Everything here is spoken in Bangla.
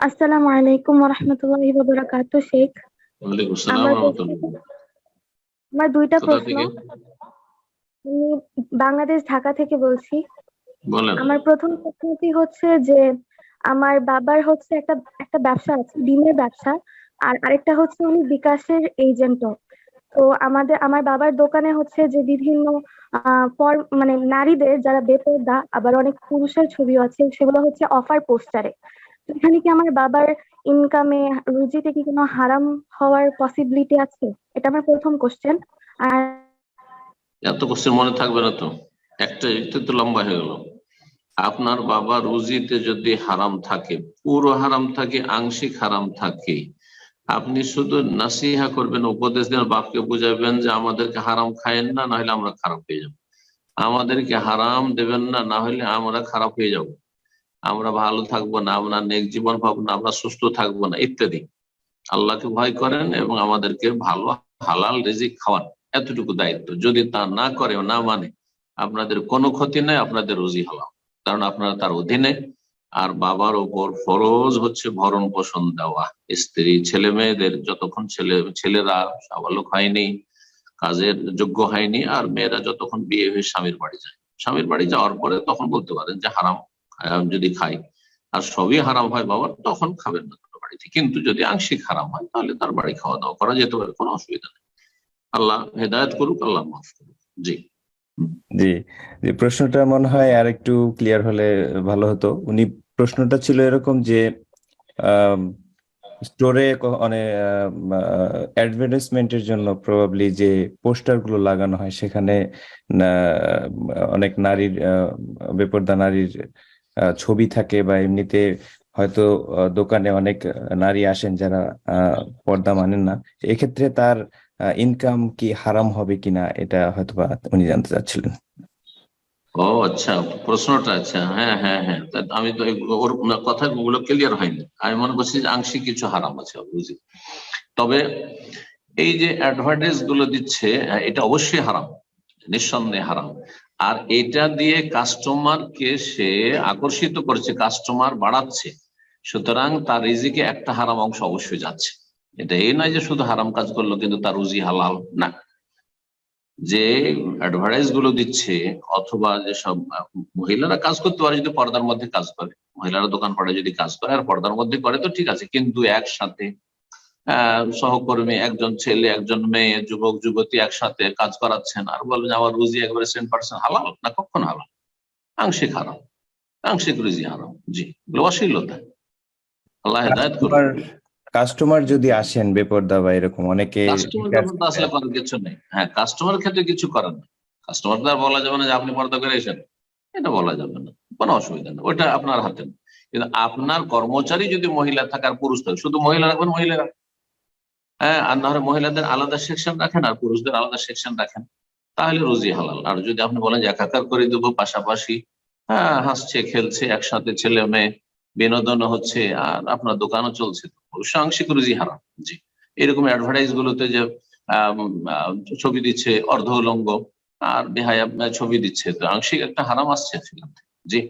আসসালামু আলাইকুম রহমতুল্লাহি বারাকাতু শেখ। ওয়ালাইকুম আসসালাম আমার আমার দুইটা প্রশ্ন। আমি বাংলাদেশ ঢাকা থেকে বলছি। আমার প্রথম প্রশ্নটি হচ্ছে যে আমার বাবার হচ্ছে একটা একটা ব্যবসা আছে ডিমের ব্যবসা আর আরেকটা হচ্ছে উনি বিকাশের এজেন্টও তো আমাদের আমার বাবার দোকানে হচ্ছে যে বিভিন্ন পর মানে নারীদের যারা বেপর্দা আবার অনেক পুরুষের ছবিও আছে সেগুলো হচ্ছে অফার পোস্টারে এখানে কি আমার বাবার ইনকামে রুজিতে কি কোনো হারাম হওয়ার পসিবিলিটি আছে? এটা আমার প্রথম কোশ্চেন আর এত কোশ্চেন মনে থাকবে না তো। একটা একটু তো লম্বা হয়ে গেল। আপনার বাবা রুজিতে যদি হারাম থাকে, পুরো হারাম থাকে, আংশিক হারাম থাকে, আপনি শুধু নাসিহা করবেন, উপদেশ দেন, বাপকে বুঝাবেন যে আমাদেরকে হারাম খায়েন না না হলে আমরা খারাপ হয়ে যাব। আমাদেরকে হারাম দেবেন না না হলে আমরা খারাপ হয়ে যাব। আমরা ভালো থাকব না, আমরা নেক জীবন পাবো না, আমরা সুস্থ থাকব না, ইত্যাদি। আল্লাহকে ভয় করেন এবং আমাদেরকে ভালো হালাল রিজিক খাওয়ান, এতটুকু দায়িত্ব। যদি তা না করে না মানে আপনাদের কোনো ক্ষতি নেই, আপনাদের রুজি হালাল। কারণ আপনারা তার অধীনে। আর বাবার ওপর ফরজ হচ্ছে ভরণ পোষণ দেওয়া। স্ত্রী, ছেলে, মেয়েদের যতক্ষণ ছেলে, ছেলেরা সাবালক হয়নি, কাজের যোগ্য হয়নি, আর মেয়েরা যতক্ষণ বিয়ে হয়ে স্বামীর বাড়ি যায়। স্বামীর বাড়ি যাওয়ার পরে তখন বলতে পারেন যে হারাম। যদি খাই আর সবই হারাম হয় বাবার তখন খাবেন না তার বাড়িতে। কিন্তু যদি আংশিক হারাম হয়, তাহলে তার বাড়ি খাওয়া দাওয়া করা যেতে পারে, কোনো অসুবিধা নেই। আল্লাহ হেদায়ত করুক, আল্লাহ মাফ করুক। জি। জি যে প্রশ্নটা মনে হয় আর একটু ক্লিয়ার হলে ভালো হতো। উনি প্রশ্নটা ছিল এরকম যে স্টোরে অনেক অ্যাডভার্টাইজমেন্টের জন্য প্রবাবলি যে পোস্টারগুলো লাগানো হয়, সেখানে অনেক নারীর বেপরদা নারীর ছবি থাকে বা এমনিতে হয়তো দোকানে অনেক নারী আসেন যারা পর্দা মানেন না এক্ষেত্রে তার ইনকাম কি হারাম হবে কিনা এটা হয়তো বা উনি জানতে চাচ্ছিলেন। ও আচ্ছা প্রশ্নটা আচ্ছা হ্যাঁ হ্যাঁ হ্যাঁ আমি তো ওর কথাগুলো ক্লিয়ার হয়নি। আমি মনে করছি যে আংশিক কিছু হারাম আছে বুঝি তবে এই যে অ্যাডভার্টাইজগুলো দিচ্ছে হ্যাঁ, এটা অবশ্যই হারাম নিঃসন্দেহে হারাম। আর এটা দিয়ে কাস্টমারকে সে আকর্ষিত করছে কাস্টমার বাড়াচ্ছে। সুতরাং তার রিজিকে একটা হারাম অংশ অবশ্যই যাচ্ছে। এটা এই নয় যে শুধু হারাম কাজ করল, কিন্তু তার রুজি হালাল না। যে অ্যাডভার্টাইজগুলো দিচ্ছে, অথবা যেসব মহিলারা কাজ করতে পারে যদি পর্দার মধ্যে কাজ করে। মহিলারা দোকানপাটে যদি কাজ করে, আর পর্দার মধ্যে করে তো ঠিক আছে, কিন্তু একসাথে সহকর্মী একজন ছেলে একজন মেয়ে যুবক যুবতী একসাথে কাজ করাচ্ছেন। আর বলবেন আমার রুজি একবারে সেন পার্সেন্ট হালাল? না কখন হালাল। আংশিক হারাম। আংশিক রুজি হারাম। জি অশ্লীলতা। আল্লাহ হেদায়ত করুন কাস্টমার যদি আসেন বেপরদা বা এরকম অনেকে কাস্টমার আসলে করার কিছু নেই। হ্যাঁ কাস্টমার ক্ষেত্রে কিছু করার নেই। কাস্টমার আর বলা যাবে না যে আপনি পর্দা করে এসেন এটা বলা যাবে না। কোনো অসুবিধা নেই। ওটা আপনার হাতে নেই। কিন্তু আপনার কর্মচারী যদি মহিলা থাকার পুরুষ থাকে শুধু মহিলা রাখবেন মহিলারা হ্যাঁ আর মহিলাদের আলাদা সেকশন রাখেন আর পুরুষদের আলাদা সেকশন রাখেন। তাহলে রুজি হালাল। আর যদি আপনি বলেন যে একাকার করে দেবো, পাশাপাশি হ্যাঁ হাসছে, খেলছে, একসাথে ছেলে মেয়ে বিনোদন হচ্ছে, আর আপনার দোকানও চলছে। আংশিক রুজি হারাম। জি। এরকম অ্যাডভার্টাইজ গুলোতে যে ছবি দিচ্ছে অর্ধ উলঙ্গ, আর বেহায়া ছবি দিচ্ছে। তো আংশিক একটা হারাম আসছে সেখান জি।